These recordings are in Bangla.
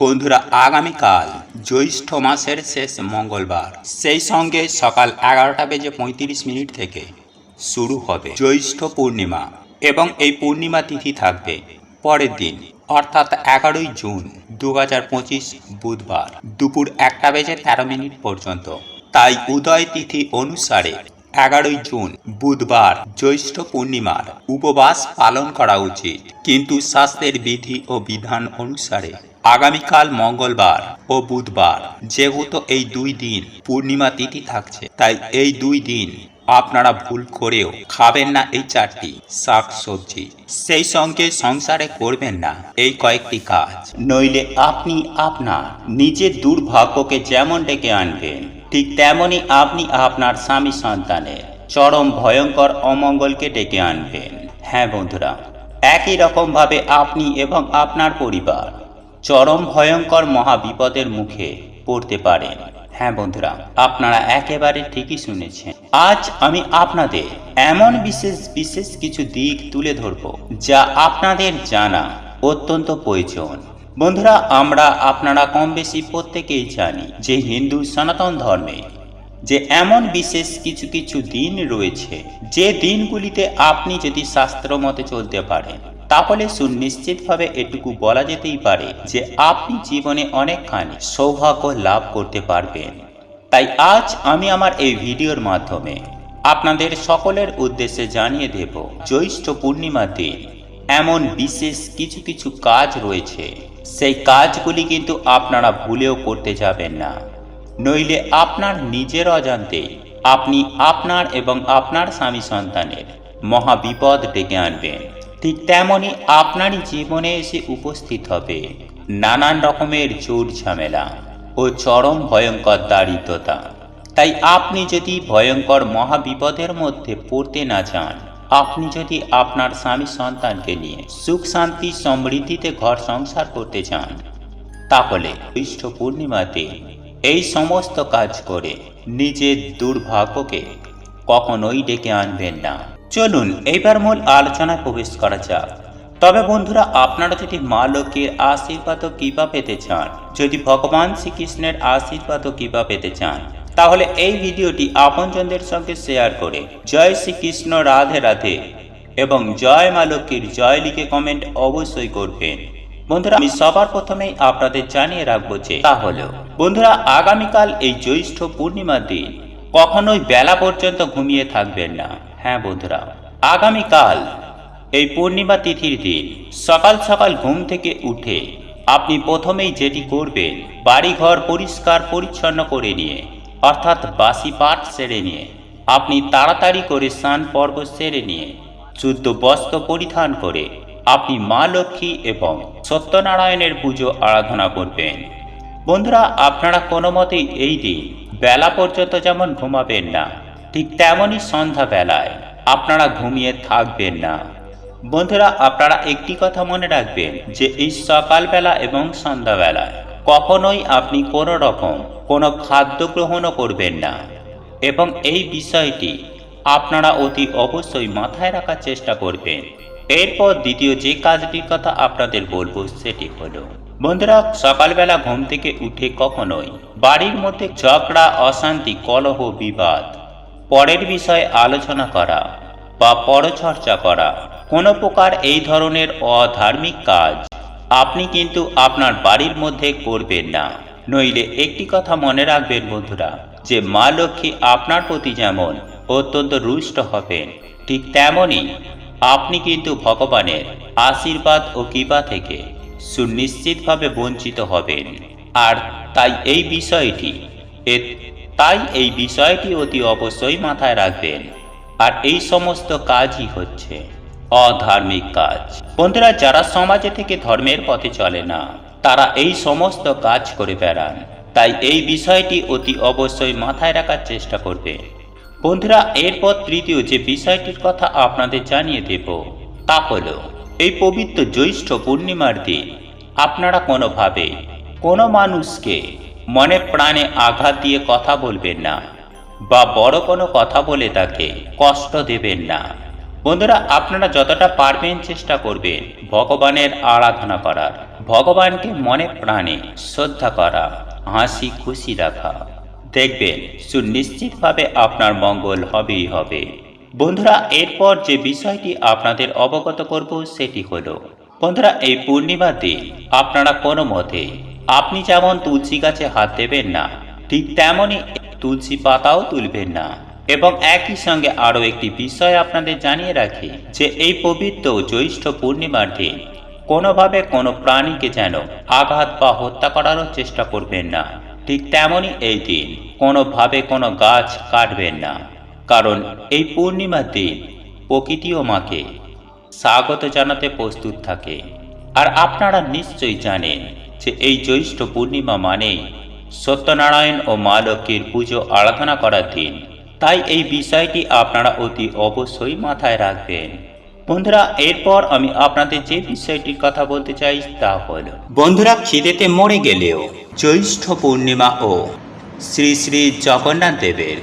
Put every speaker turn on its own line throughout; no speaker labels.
বন্ধুরা, আগামীকাল জ্যৈষ্ঠ মাসের শেষ মঙ্গলবার। সেই সঙ্গে সকাল এগারোটা বেজে পঁয়ত্রিশ মিনিট থেকে শুরু হবে জ্যৈষ্ঠ পূর্ণিমা এবং এই পূর্ণিমা তিথি থাকবে পরের দিন, অর্থাৎ এগারোই জুন দু হাজার পঁচিশ বুধবার দুপুর একটা বেজে তেরো মিনিট পর্যন্ত। তাই উদয় তিথি অনুসারে এগারোই জুন, বুধবার, জ্যৈষ্ঠ পূর্ণিমার উপবাস পালন করা উচিত। কিন্তু স্বাস্থ্যের বিধি ও বিধান অনুসারে আগামীকাল মঙ্গলবার ও বুধবার যেহেতু এই দুই দিন পূর্ণিমা তিথি থাকছে, তাই এই দুই দিন আপনারা ভুল করেও খাবেন না এই চারটি শাক সবজি সেই সঙ্গে সংসারে করবেন না এই কয়েকটি কাজ। নইলে আপনি আপনার নিজের দুর্ভাগ্যকে যেমন ডেকে আনবেন ঠিক তেমনি আপনি আপনার স্বামী সন্তানের চরম ভয়ঙ্কর অমঙ্গলকে ডেকে আনবেন। হ্যাঁ বন্ধুরা, একই রকমভাবে আপনি এবং আপনার পরিবার চরম ভয়ঙ্কর মহাবিপদের মুখে পড়তে পারেন। হ্যাঁ বন্ধুরা, আপনারা একেবারে ঠিকই শুনেছেন। আজ আমি আপনাদের এমন বিশেষ বিশেষ কিছু দিক তুলে ধরব যা আপনাদের জানা অত্যন্ত প্রয়োজন। বন্ধুরা, আমরা আপনারা কম বেশি প্রত্যেকেই জানি যে হিন্দু সনাতন ধর্মে যে এমন বিশেষ কিছু কিছু দিন রয়েছে, যে দিনগুলিতে আপনি যদি শাস্ত্র মতে চলতে পারেন, তাহলে সুনিশ্চিতভাবে এটুকু বলা যেতেই পারে যে আপনি জীবনে অনেকখানি সৌভাগ্য লাভ করতে পারবেন। তাই আজ আমি আমার এই ভিডিওর মাধ্যমে আপনাদের সকলের উদ্দেশ্যে জানিয়ে দেব, জ্যৈষ্ঠ পূর্ণিমা দিন এমন বিশেষ কিছু কিছু কাজ রয়েছে সেই কাজগুলি কিন্তু আপনারা ভুলেও করতে যাবেন না। নইলে আপনার নিজের অজান্তে আপনি আপনার এবং আপনার স্বামী সন্তানের মহাবিপদ ডেকে আনবেন। ঠিক তেমনই আপনারই জীবনে এসে উপস্থিত হবে নানান রকমের জোর ঝামেলা ও চরম ভয়ঙ্কর দারিদ্রতা। তাই আপনি যদি ভয়ঙ্কর মহাবিপদের মধ্যে পড়তে না চান আপনি যদি আপনার স্বামী সন্তানকে নিয়ে সুখ, শান্তি, সমৃদ্ধিতে ঘর সংসার করতে চান, তাহলে জ্যৈষ্ঠ পূর্ণিমাতে এই সমস্ত কাজ করে নিজের দুর্ভাগ্যকে কখনোই ডেকে আনবেন না। চলুন এইবার মূল আলোচনায় প্রবেশ করা যাক। তবে বন্ধুরা, আপনারা যদি মা লক্ষ্মীর আশীর্বাদও কিবা পেতে চান, যদি ভগবান শ্রীকৃষ্ণের আশীর্বাদও কিবা পেতে চান তাহলে এই ভিডিওটি আপনজনদের সঙ্গে শেয়ার করে। জয় শ্রীকৃষ্ণ, রাধে রাধে। এবং জয় মা লক্ষ্মীর জয় লিখে কমেন্ট অবশ্যই করবেন। বন্ধুরা, আমি সবার প্রথমেই আপনাদের জানিয়ে রাখব যে তাহলে বন্ধুরা, আগামীকাল এই জ্যৈষ্ঠ পূর্ণিমার দিন কখনোই বেলা পর্যন্ত ঘুমিয়ে থাকবেন না। হ্যাঁ বন্ধুরা, আগামীকাল এই পূর্ণিমা তিথির দিন সকাল সকাল ঘুম থেকে উঠে আপনি প্রথমেই যেটি করবেন, বাড়িঘর পরিষ্কার পরিচ্ছন্ন করে নিয়ে অর্থাৎ বাসি পাঠ সেরে নিয়ে। আপনি তাড়াতাড়ি করে স্নান পর্ব সেরে নিয়ে শুদ্ধ বস্ত্র পরিধান করে আপনি মা লক্ষ্মী এবং সত্যনারায়ণের পুজো আরাধনা করবেন। বন্ধুরা, আপনারা কোনো মতেই এই দিন বেলা পর্যন্ত যেমন ঘুমাবেন না, ঠিক তেমনই সন্ধ্যা বেলায় আপনারা ঘুমিয়ে থাকবেন না। বন্ধুরা, আপনারা একটি কথা মনে রাখবেন যে এই সকালবেলা এবং সন্ধ্যাবেলায় কখনোই আপনি কোনো রকম কোনো খাদ্য গ্রহণও করবেন না। এবং এই বিষয়টি আপনারা অতি অবশ্যই মাথায় রাখার চেষ্টা করবেন। এরপর দ্বিতীয় যে কাজটির কথা আপনাদের বলব সেটি হলো, বন্ধুরা, সকালবেলা ঘুম থেকে উঠে কখনোই বাড়ির মধ্যে ঝগড়া, অশান্তি, কলহ, বিবাদ, পরের বিষয়ে আলোচনা করা বা পরচর্চা করা, কোনো প্রকার এই ধরনের অধার্মিক কাজ আপনি কিন্তু আপনার বাড়ির মধ্যে করবেন না। নইলে একটি কথা মনে রাখবেন বন্ধুরা, যে মা লক্ষ্মী আপনার প্রতি যেমন অত্যন্ত রুষ্ট হবেন, ঠিক তেমনই আপনি কিন্তু ভগবানের আশীর্বাদ ও কৃপা থেকে সুনিশ্চিতভাবে বঞ্চিত হবেন। আর তাই এই বিষয়টি তাই এই বিষয়টি অতি অবশ্যই মাথায় রাখবেন। আর এই সমস্ত কাজই হচ্ছে। অধার্মিক কাজ। বন্ধুরা, যারা সমাজে থেকে ধর্মের পথে চলে না, তারা এই সমস্ত কাজ করে বেড়ান। তাই এই বিষয়টি অতি অবশ্যই মাথায় রাখার চেষ্টা করবে। বন্ধুরা, এরপর তৃতীয় যে বিষয়টির কথা আপনাদের জানিয়ে দেব, তা হলো, এই পবিত্র জ্যৈষ্ঠ পূর্ণিমার দিন, আপনারা কোনোভাবে কোনো মানুষকে মনে প্রাণে আঘাত দিয়ে কথা বলবেন না, বা বড় কোনো কথা বলে তাকে কষ্ট দেবেন না। বন্ধুরা, আপনারা যতটা পারবেন চেষ্টা করবেন ভগবানের আরাধনা করার। ভগবানকে মনে প্রাণে শ্রদ্ধা করা, হাসি খুশি রাখা। দেখবেন, সুনিশ্চিতভাবে আপনার মঙ্গল হবেই হবে। বন্ধুরা, এরপর যে বিষয়টি আপনাদের অবগত করব সেটি হলো, বন্ধুরা, এই পূর্ণিমার দিন আপনারা কোনো মতে আপনি যেমন তুলসী গাছে হাত দেবেন না, ঠিক তেমনই তুলসী পাতাও তুলবেন না। এবং একই সঙ্গে আরও একটি বিষয় আপনাদের জানিয়ে রাখি যে এই পবিত্র জ্যৈষ্ঠ পূর্ণিমার দিন কোনোভাবে কোনো প্রাণীকে যেন আঘাত বা হত্যা করারও চেষ্টা করবেন না। ঠিক তেমনই এই দিন কোনোভাবে কোনো গাছ কাটবেন না। কারণ এই পূর্ণিমার দিন প্রকৃতিও মাকে স্বাগত জানাতে প্রস্তুত থাকে। আর আপনারা নিশ্চয়ই জানেন যে এই জ্যৈষ্ঠ পূর্ণিমা মানেই সত্যনারায়ণ ও মা লক্ষ্মীর পুজো আরাধনা করার দিন। তাই এই বিষয়টি আপনারা অতি অবশ্যই মাথায় রাখবেন। বন্ধুরা, এরপর আমি আপনাদের যে বিষয়টির কথা বলতে চাই তা হল, বন্ধুরা খিদেতে মরে গেলেও জ্যৈষ্ঠ পূর্ণিমা ও শ্রী শ্রী জগন্নাথ দেবের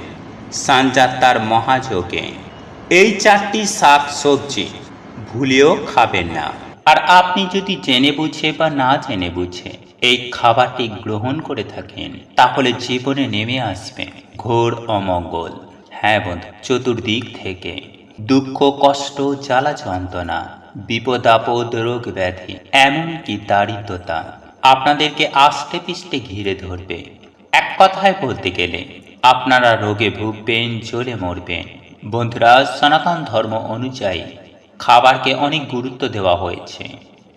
সানযাত্রার মহাযোগে এই চারটি শাক সবজি ভুলেও খাবেন না। আর আপনি যদি জেনে বুঝে বা না জেনে বুঝে এই খাবারটি গ্রহণ করে থাকেন, তাহলে জীবনে নেমে আসবে ঘোর অমঙ্গল। হ্যাঁ বন্ধু, চতুর্দিক থেকে। দুঃখ, কষ্ট, জ্বালা, যন্ত্রণা, বিপদ, আপদ, রোগ, ব্যাধি, এমনকি দারিদ্রতা আপনাদেরকে আষ্টে পিষ্টে ঘিরে ধরবে। এক কথায় বলতে গেলে, আপনারা রোগে ভুগবেন, জ্বলে মরবেন। বন্ধুরা, সনাতন ধর্ম অনুযায়ী খাবারকে অনেক গুরুত্ব দেওয়া হয়েছে।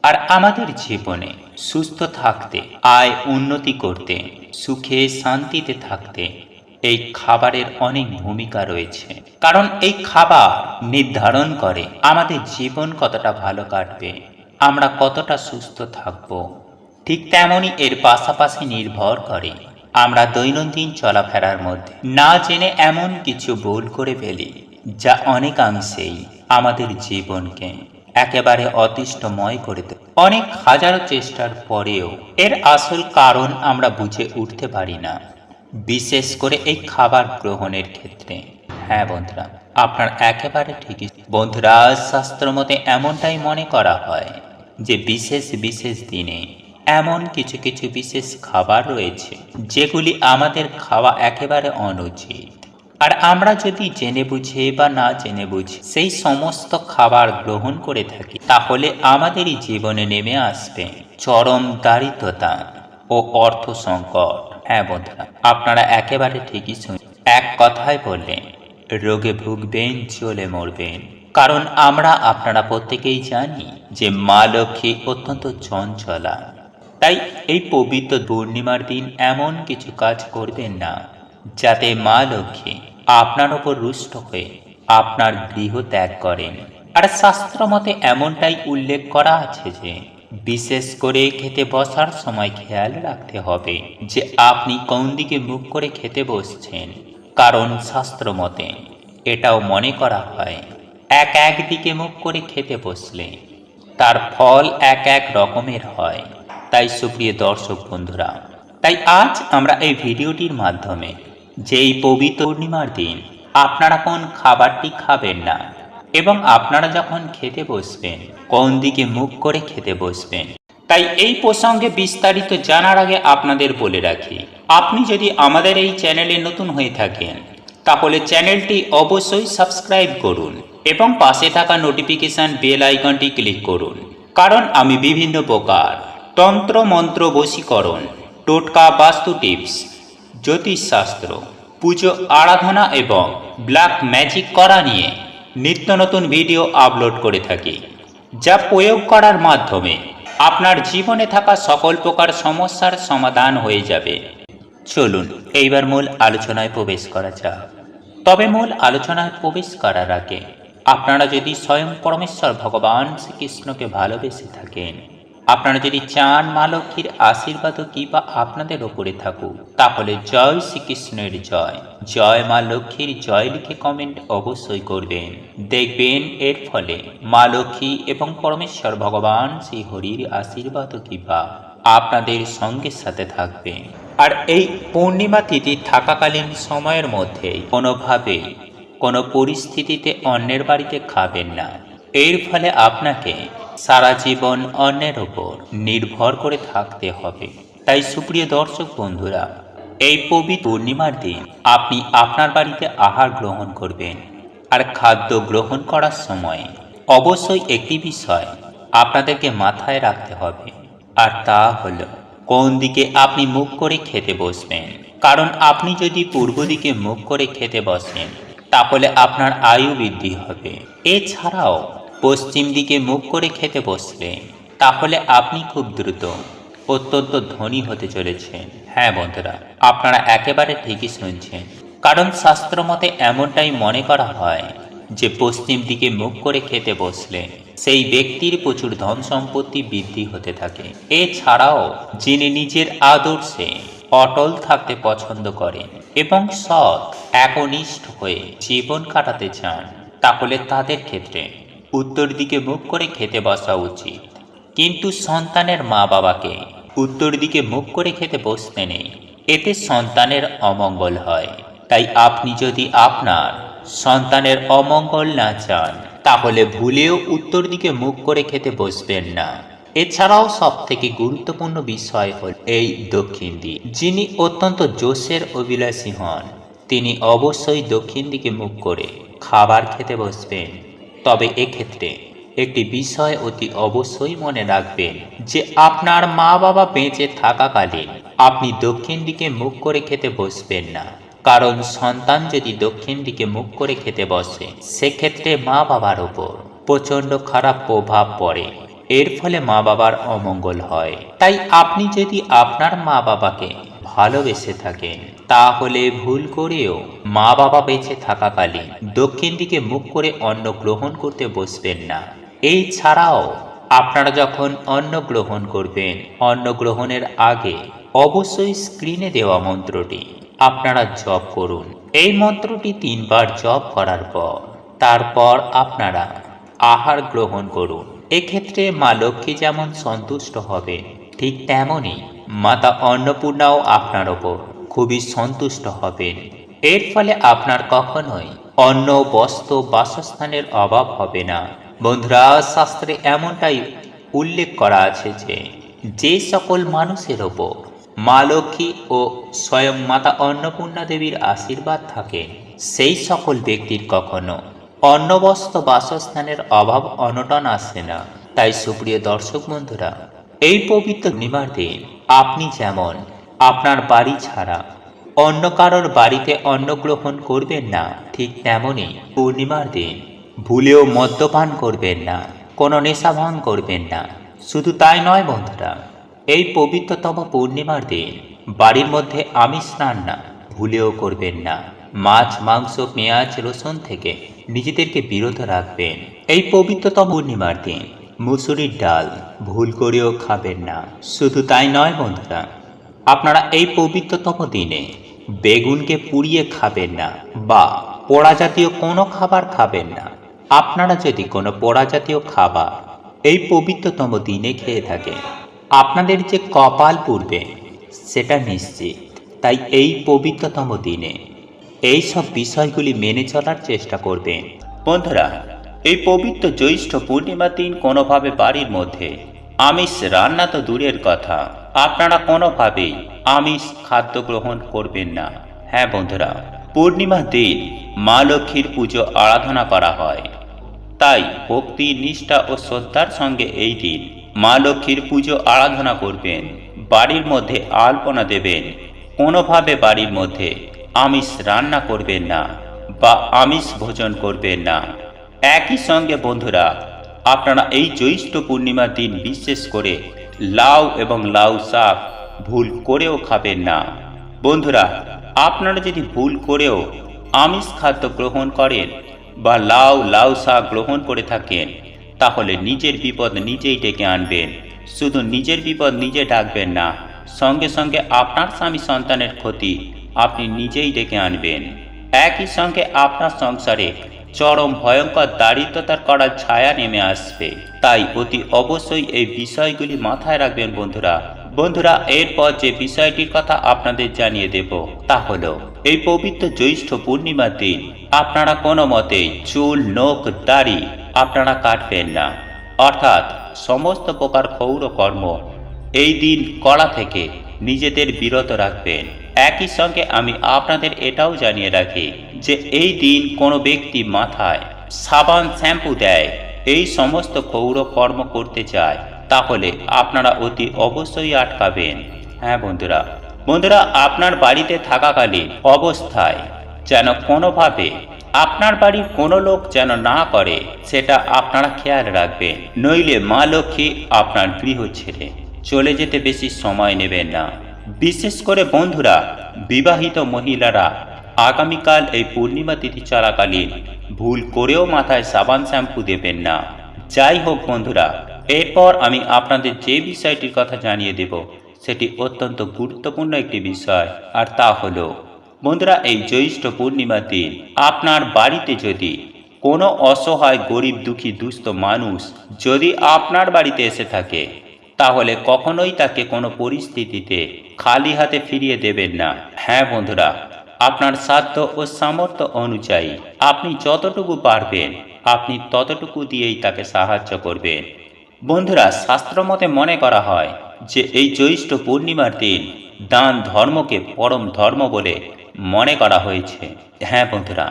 আর আমাদের জীবনে সুস্থ থাকতে, আয়, উন্নতি করতে, সুখে, শান্তিতে থাকতে এই খাবারের অনেক ভূমিকা রয়েছে। কারণ এই খাবার নির্ধারণ করে আমাদের জীবন কতটা ভালো কাটবে, আমরা কতটা সুস্থ থাকব। ঠিক তেমনই এর পাশাপাশি নির্ভর করে আমরা দৈনন্দিন চলাফেরার মধ্যে না জেনে এমন কিছু ভুল করে ফেলি, যা অনেকাংশেই আমাদের জীবনকে একেবারে অতিষ্ঠময় করে দেয়। অনেক হাজারো চেষ্টার পরেও এর আসল কারণ আমরা বুঝে উঠতে পারি না। বিশেষ করে এই খাবার গ্রহণের ক্ষেত্রে। হ্যাঁ বন্ধুরা, আপনার একেবারে ঠিকই। বন্ধুরা, শাস্ত্র মতে এমনটাই মনে করা হয় যে, বিশেষ বিশেষ দিনে এমন কিছু কিছু বিশেষ খাবার রয়েছে, যেগুলি আমাদের খাওয়া একেবারে অনুচিত। আর আমরা যদি জেনে বুঝে বা না জেনে বুঝে সেই সমস্ত খাবার গ্রহণ করে থাকি, তাহলে আমাদেরই জীবনে নেমে আসবে চরম দারিদ্রতা ও অর্থ সংকট হ্যাঁ বন্ধুরা, আপনারা একেবারে ঠিকই শুন এক কথায় বললেন, রোগে ভুগবেন, চলে মরবেন। কারণ আমরা আপনারা প্রত্যেকেই জানি যে মা লক্ষ্মী অত্যন্ত চঞ্চলা। তাই এই পবিত্র পূর্ণিমার দিন এমন কিছু কাজ করবেন না, যাতে মা লক্ষ্মী আপনার ওপর রুষ্ট হয়ে আপনার গৃহ ত্যাগ করেন। আর শাস্ত্র মতে এমনটাই উল্লেখ করা আছে যে বিশেষ করে খেতে বসার সময় খেয়াল রাখতে হবে যে আপনি কোন দিকে মুখ করে খেতে বসছেন, কারণ শাস্ত্র মতে এটাও মনে করা হয়, এক এক দিকে মুখ করে খেতে বসলে তার ফল এক এক রকমের হয়। তাই সুপ্রিয় দর্শক বন্ধুরা, তাই আজ আমরা এই ভিডিওটির মাধ্যমে যেই পবিত্র পূর্ণিমার দিন, আপনারা কোন খাবারটি খাবেন না এবং আপনারা যখন খেতে বসবেন, কোন দিকে মুখ করে খেতে বসবেন? তাই এই প্রসঙ্গে বিস্তারিত জানার আগে আপনাদের বলে রাখি, আপনি যদি আমাদের এই চ্যানেলে নতুন হয়ে থাকেন, তাহলে চ্যানেলটি অবশ্যই সাবস্ক্রাইব করুন এবং পাশে থাকা নোটিফিকেশন বেল আইকনটি ক্লিক করুন, কারণ আমি বিভিন্ন প্রকার তন্ত্র মন্ত্র বশীকরণ, টোটকা বাস্তু টিপস, জ্যোতিষশাস্ত্র, পুজো আরাধনা এবং ব্ল্যাক ম্যাজিক করা নিয়ে নিত্য নতুন ভিডিও আপলোড করে থাকি, যা প্রয়োগ করার মাধ্যমে আপনার জীবনে থাকা সকল প্রকার সমস্যার সমাধান হয়ে যাবে। চলুন, এইবার মূল আলোচনায় প্রবেশ করা যাক। তবে মূল আলোচনায় প্রবেশ করার আগে, আপনারা যদি স্বয়ং পরমেশ্বর ভগবান শ্রীকৃষ্ণকে ভালোবেসে থাকেন আপনারা যদি চান মা লক্ষ্মীর আশীর্বাদও কি বা আপনাদের ওপরে থাকুক, তাহলে জয় শ্রীকৃষ্ণের জয়। জয় মা লক্ষ্মীর, জয় লিখে কমেন্ট অবশ্যই করবেন। দেখবেন এর ফলে মা লক্ষ্মী এবং পরমেশ্বর ভগবান শ্রী হরির আশীর্বাদও কি বা আপনাদের সঙ্গে সাথে থাকবে। আর এই পূর্ণিমা তিথি থাকাকালীন সময়ের মধ্যে কোনোভাবে কোনো পরিস্থিতিতে অন্যের বাড়িতে খাবেন না। এর ফলে আপনাকে সারা জীবন অন্যের ওপর নির্ভর করে থাকতে হবে। তাই সুপ্রিয় দর্শক বন্ধুরা, এই পবিত্র পূর্ণিমার দিন আপনি আপনার বাড়িতে আহার গ্রহণ করবেন আর খাদ্য গ্রহণ করার সময় অবশ্যই একটি বিষয় আপনাদেরকে মাথায় রাখতে হবে, আর তা হলো কোন দিকে আপনি মুখ করে খেতে বসবেন। কারণ আপনি যদি পূর্ব দিকে মুখ করে খেতে বসেন, তাহলে আপনার আয়ু বৃদ্ধি হবে। এছাড়াও পশ্চিম দিকে মুখ করে খেতে বসলে তাহলে আপনি খুব দ্রুত অত্যন্ত ধনী হতে চলেছেন। হ্যাঁ বন্ধুরা, আপনারা একেবারে ঠিকই শুনছেন। কারণ শাস্ত্র মতে এমনটাই মনে করা হয় যে, পশ্চিম দিকে মুখ করে খেতে বসলে সেই ব্যক্তির প্রচুর ধন সম্পত্তি বৃদ্ধি হতে থাকে। এছাড়াও যিনি নিজের আদর্শে অটল থাকতে পছন্দ করেন এবং সৎ, একনিষ্ঠ হয়ে জীবন কাটাতে চান, তাহলে তাদের ক্ষেত্রে উত্তর দিকে মুখ করে খেতে বসা উচিত। কিন্তু সন্তানের মা বাবাকে উত্তর দিকে মুখ করে খেতে বসতে নেই এতে সন্তানের অমঙ্গল হয়। তাই আপনি যদি আপনার সন্তানের অমঙ্গল না চান, তাহলে ভুলেও উত্তর দিকে মুখ করে খেতে বসবেন না। এছাড়াও সব থেকে গুরুত্বপূর্ণ বিষয় হল এই দক্ষিণ দিক। যিনি অত্যন্ত জোশের অভিলাষী হন, তিনি অবশ্যই দক্ষিণ দিকে মুখ করে খাবার খেতে বসবেন। তবে এক্ষেত্রে একটি বিষয় অতি অবশ্যই মনে রাখবেন যে আপনার মা বাবা বেঁচে থাকাকালীন আপনি দক্ষিণ দিকে মুখ করে খেতে বসবেন না। কারণ সন্তান যদি দক্ষিণ দিকে মুখ করে খেতে বসে, সেক্ষেত্রে মা বাবার ওপর প্রচণ্ড খারাপ প্রভাব পড়ে। এর ফলে মা বাবার অমঙ্গল হয়। তাই আপনি যদি আপনার মা বাবাকে ভালোবেসে থাকেন। তাহলে ভুল করেও মা বাবা বেঁচে থাকাকালীন দক্ষিণ দিকে মুখ করে অন্ন গ্রহণ করতে বসবেন না। এই ছাড়াও আপনারা যখন অন্ন গ্রহণ করবেন, অন্ন গ্রহণের আগে অবশ্যই স্ক্রিনে দেওয়া মন্ত্রটি আপনারা জপ করুন। এই মন্ত্রটি তিনবার জপ করার পর তারপর আপনারা আহার গ্রহণ করুন। এক্ষেত্রে মা লক্ষ্মী যেমন সন্তুষ্ট হবেন, ঠিক তেমনই মাতা অন্নপূর্ণাও আপনার ওপর খুবই সন্তুষ্ট হবেন। এর ফলে আপনার কখনোই অন্ন, বস্ত্র, বাসস্থানের অভাব হবে না। বন্ধুরা, শাস্ত্রে এমনটাই উল্লেখ করা আছে যে যে সকল মানুষের ওপর মা লক্ষ্মী ও স্বয়ং মাতা অন্নপূর্ণা দেবীর আশীর্বাদ থাকে, সেই সকল ব্যক্তির কখনো অন্নবস্ত্র বাসস্থানের অভাব অনটন আসে না। তাই সুপ্রিয় দর্শক বন্ধুরা, এই পবিত্র নিমার দিন আপনি যেমন, আপনার বাড়ি ছাড়া। অন্য কারোর বাড়িতে অন্ন গ্রহণ করবেন না, ঠিক তেমনই পূর্ণিমার দিন। ভুলেও মদ্যপান করবেন না, কোনো নেশা ভাঙ করবেন না। শুধু তাই নয় বন্ধুরা, এই পবিত্রতম পূর্ণিমার দিন, বাড়ির মধ্যে আমিষ না, ভুলেও করবেন না। মাছ, মাংস, পেঁয়াজ, রসুন থেকে নিজেদেরকে বিরত রাখবেন। এই পবিত্রতম পূর্ণিমার দিন মুসুরির ডাল ভুল করেও খাবেন না। শুধু তাই নয় বন্ধুরা, আপনারা এই পবিত্রতম দিনে বেগুনকে পুড়িয়ে খাবেন না বা পোড়া জাতীয় কোনো খাবার খাবেন না। আপনারা যদি কোনো পোড়া জাতীয় খাবার এই পবিত্রতম দিনে খেয়ে থাকেন, আপনাদের যে কপাল পূর্বে সেটা নিশ্চিত। তাই এই পবিত্রতম দিনে এই সব বিষয়গুলি মেনে চলার চেষ্টা করবেন। বন্ধুরা এই পবিত্র জ্যৈষ্ঠ পূর্ণিমার দিন কোনোভাবে বাড়ির মধ্যে। আমিষ রান্না তো দূরের কথা। আপনারা কোনোভাবেই আমিষ খাদ্য গ্রহণ করবেন না। হ্যাঁ বন্ধুরা, পূর্ণিমার দিন মা লক্ষ্মীর পুজো আরাধনা করা হয়। তাই ভক্তি, নিষ্ঠা ও শ্রদ্ধার সঙ্গে এই দিন মা লক্ষ্মীর পুজো আরাধনা করবেন। বাড়ির মধ্যে আলপনা দেবেন। কোনোভাবে বাড়ির মধ্যে আমিষ রান্না করবেন না বা আমিষ ভোজন করবেন না। একই সঙ্গে বন্ধুরা, আপনারা এই জ্যৈষ্ঠ পূর্ণিমার দিন বিশেষ করে লাউ এবং লাউ শাক ভুল করেও খাবেন না। বন্ধুরা, আপনারা যদি ভুল করেও আমিষ খাদ্য গ্রহণ করেন বা লাউ লাউ শাক গ্রহণ করে থাকেন, তাহলে নিজের বিপদ নিজেই ডেকে আনবেন। শুধু নিজের বিপদ নিজে ডাকবেন না, সঙ্গে সঙ্গে আপনার স্বামী সন্তানের ক্ষতি আপনি নিজেই ডেকে আনবেন। একই সঙ্গে আপনার সংসারে চরম ভয়ঙ্কর দারিদ্রতার করার ছায়া নেমে আসবে। তাই অতি অবশ্যই এই বিষয়গুলি মাথায় রাখবেন বন্ধুরা। বন্ধুরা, এরপর যে বিষয়টির কথা আপনাদের জানিয়ে দেব, তা হলো এই পবিত্র জ্যৈষ্ঠ পূর্ণিমার দিন। আপনারা কোনো মতে চুল, নখ, দাড়ি আপনারা কাটবেন না। অর্থাৎ সমস্ত প্রকার ক্ষৌর কর্ম এই দিন করা থেকে নিজেদের বিরত রাখবেন। একই সঙ্গে আমি আপনাদের এটাও জানিয়ে রাখি যে এই দিন কোনো ব্যক্তি মাথায় সাবান শ্যাম্পু দেয়, এই সমস্ত ক্ষৌর কর্ম করতে চায়, তাহলে আপনারা অতি অবশ্যই আটকাবেন। হ্যাঁ বন্ধুরা বন্ধুরা, আপনার বাড়িতে থাকাকালীন অবস্থায় যেন কোনোভাবে আপনার বাড়ির কোনো লোক যেন না করে, সেটা আপনারা খেয়াল রাখবেন। নইলে মা লক্ষ্মী আপনার গৃহ ছেড়ে চলে যেতে বেশি সময় নেবেন না। বিশেষ করে বন্ধুরা, বিবাহিত মহিলারা আগামীকাল এই পূর্ণিমা তিথি চলাকালীন ভুল করেও মাথায় সাবান শ্যাম্পু দেবেন না। যাই হোক বন্ধুরা, এরপর আমি আপনাদের যে বিষয়টির কথা জানিয়ে দেব, সেটি অত্যন্ত গুরুত্বপূর্ণ একটি বিষয়, আর তা হলো, বন্ধুরা, এই জ্যৈষ্ঠ পূর্ণিমার দিন আপনার বাড়িতে যদি কোনো অসহায়, গরিব, দুঃখী, দুস্থ মানুষ যদি আপনার বাড়িতে এসে থাকে, তাহলে কখনোই তাকে কোনো পরিস্থিতিতে খালি হাতে ফিরিয়ে দেবেন না। হ্যাঁ বন্ধুরা আপনার সাধ্য ও সামর্থ্য অনুযায়ী আপনি যতটুকু পারবেন, আপনি ততটুকু দিয়েই তাকে সাহায্য করবেন। বন্ধুরা, শাস্ত্রমতে মনে করা হয় যে এই জ্যৈষ্ঠ পূর্ণিমার দিন দান ধর্মকে পরম ধর্ম বলে মনে করা হয়েছে। হ্যাঁ বন্ধুরা,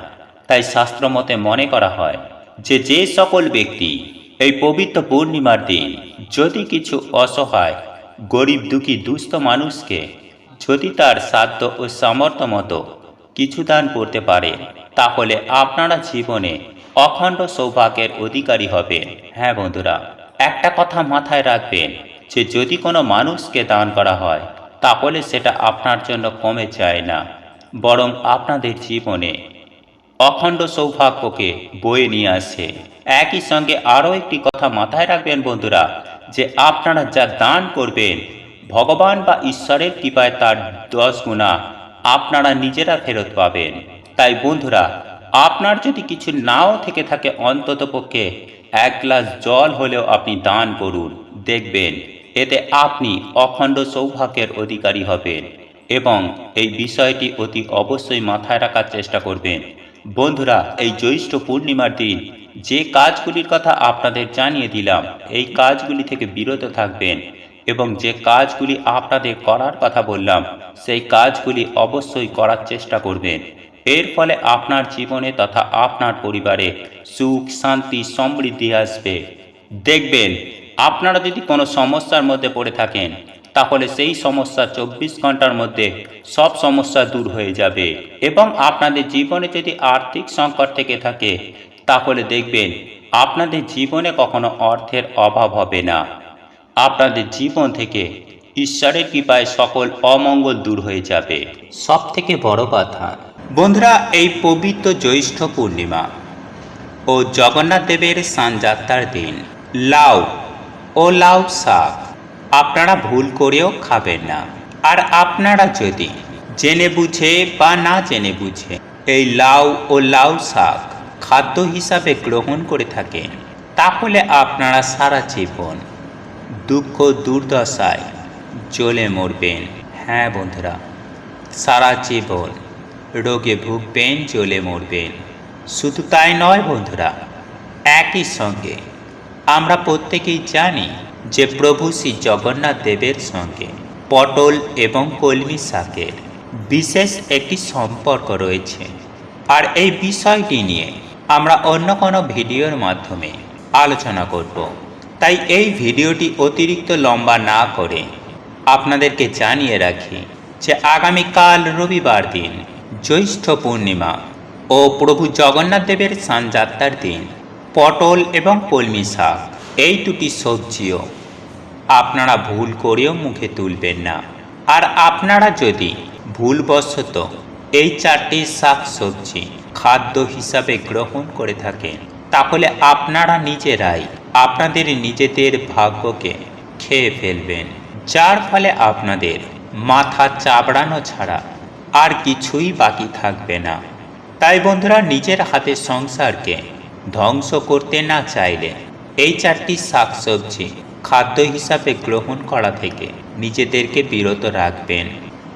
তাই শাস্ত্রমতে মনে করা হয় যে যে সকল ব্যক্তি এই পবিত্র পূর্ণিমার দিন যদি কিছু অসহায়, গরিব দুঃখী দুস্থ মানুষকে যদি তার সাধ্য ও সামর্থ্য মতো কিছু দান করতে পারে, তাহলে আপনারা জীবনে অখণ্ড সৌভাগ্যের অধিকারী হবেন। হ্যাঁ বন্ধুরা, একটা কথা মাথায় রাখবেন, যে যদি কোনো মানুষকে দান করা হয়, তাহলে সেটা আপনার জন্য কমে যায় না, বরং আপনাদের জীবনে অখণ্ড সৌভাগ্যকে বয়ে নিয়ে আসে। একই সঙ্গে আরও একটি কথা মাথায় রাখবেন বন্ধুরা, যে আপনারা যা দান করবেন, ভগবান বা ঈশ্বরের কৃপায় তার দশ গুণা আপনারা নিজেরা ফেরত পাবেন। তাই বন্ধুরা, আপনার যদি কিছু নাও থেকে থাকে অন্তত পক্ষে এক গ্লাস জল হলেও আপনি দান করুন। দেখবেন, এতে আপনি অখণ্ড সৌভাগ্যের অধিকারী হবেন এবং এই বিষয়টি অতি অবশ্যই মাথায় রাখার চেষ্টা করবেন। বন্ধুরা, এই জ্যৈষ্ঠ পূর্ণিমার দিন যে কাজগুলির কথা আপনাদের জানিয়ে দিলাম, এই কাজগুলি থেকে বিরত থাকবেন। এবং যে কাজগুলি আপনাদের করার কথা বললাম, সেই কাজগুলি অবশ্যই করার চেষ্টা করবেন। এর ফলে আপনার জীবনে তথা আপনার পরিবারে সুখ, শান্তি, সমৃদ্ধি আসবে। দেখবেন, আপনারা যদি কোনো সমস্যার মধ্যে পড়ে থাকেন, তাহলে সেই সমস্যা চব্বিশ ঘণ্টার মধ্যে সব সমস্যা দূর হয়ে যাবে। এবং আপনাদের জীবনে যদি আর্থিক সংকট থেকে থাকে, তাহলে দেখবেন, আপনাদের জীবনে কখনো অর্থের অভাব হবে না। আপনাদের জীবন থেকে ঈশ্বরের কৃপায় সকল অমঙ্গল দূর হয়ে যাবে। সব থেকে বড় কথা বন্ধুরা এই পবিত্র জ্যৈষ্ঠ পূর্ণিমা ও জগন্নাথ দেবের সানযাত্রার দিন। লাউ ও লাউ শাক আপনারা ভুল করেও খাবেন না। আর আপনারা যদি জেনে বুঝে বা না জেনে বুঝে এই লাউ ও লাউ শাক খাদ্য হিসাবে গ্রহণ করে থাকেন তাহলে আপনারা সারা জীবন দুঃখ দুর্দশায় জ্বলে মরবেন। হ্যাঁ বন্ধুরা, সারা জীবন রোগে ভুগবেন, জ্বলে মরবেন। শুধু তাই নয় বন্ধুরা, একই সঙ্গে আমরা প্রত্যেকেই জানি যে প্রভু শ্রী জগন্নাথ দেবের সঙ্গে পটল এবং কলমি শাকের বিশেষ একটি সম্পর্ক রয়েছে। আর এই বিষয়টি নিয়ে আমরা অন্য কোনো ভিডিওর মাধ্যমে আলোচনা করব। তাই এই ভিডিওটি অতিরিক্ত লম্বা না করে আপনাদেরকে জানিয়ে রাখি যে আগামীকাল রবিবার দিন জ্যৈষ্ঠ পূর্ণিমা ও প্রভু জগন্নাথ দেবের সানযাত্রার দিন, পটল এবং কলমি শাক, এই দুটি সবজিও আপনারা ভুল করেও মুখে তুলবেন না। আর আপনারা যদি ভুলবশত এই চারটি শাক সবজি খাদ্য হিসাবে গ্রহণ করে থাকেন, তাহলে আপনারা নিজেরাই আপনাদের নিজেদের ভাগ্যকে খেয়ে ফেলবেন, যার ফলে আপনাদের মাথা চাবড়ানো ছাড়া আর কিছুই বাকি থাকবে না। তাই বন্ধুরা, নিজের হাতে সংসারকে ধ্বংস করতে না চাইলে এই চারটি শাকসবজি খাদ্য হিসাবে গ্রহণ করা থেকে নিজেদেরকে বিরত রাখবেন।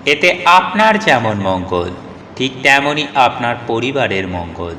এতে আপনার যেমন মঙ্গল, ঠিক তেমনই আপনার পরিবারের মঙ্গল।